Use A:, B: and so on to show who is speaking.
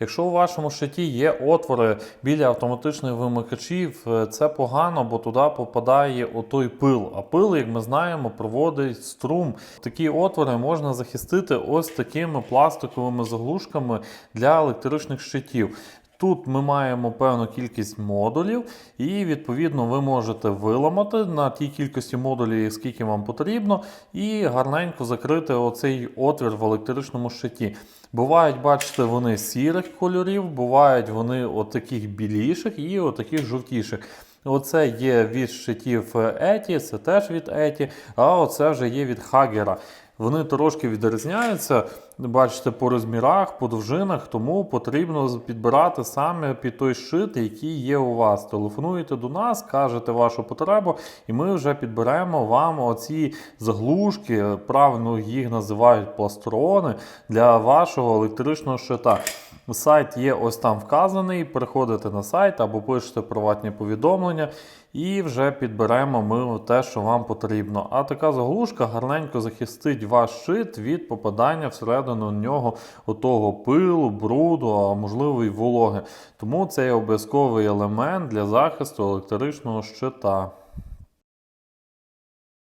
A: Якщо у вашому щиті є отвори біля автоматичних вимикачів, е, це погано, бо туди попадає отой пил. А пил, як ми знаємо, проводить струм. Такі отвори можна захистити ось такими пластиковими заглушками для електричних щитів. Тут ми маємо певну кількість модулів, і відповідно ви можете виламати на тій кількості модулів, скільки вам потрібно, і гарненько закрити оцей отвір в електричному щиті. Бувають, бачите, вони сірих кольорів, бувають вони отаких біліших і отаких жовтіших. Оце є від щитів Еті, це теж від Еті, а оце вже є від Хагера. Вони трошки відрізняються, бачите, по розмірах, по довжинах, тому потрібно підбирати саме під той шит, який є у вас. Телефонуєте до нас, кажете вашу потребу, і ми вже підберемо вам оці заглушки, правильно їх називають пластрони для вашого електричного шита. Сайт є ось там вказаний. Переходите на сайт або пишете приватні повідомлення, і вже підберемо ми те, що вам потрібно. А така заглушка гарненько захистить ваш шит від попадання всередину нього отого пилу, бруду, а можливо і вологи. Тому це є обов'язковий елемент для захисту електричного щита.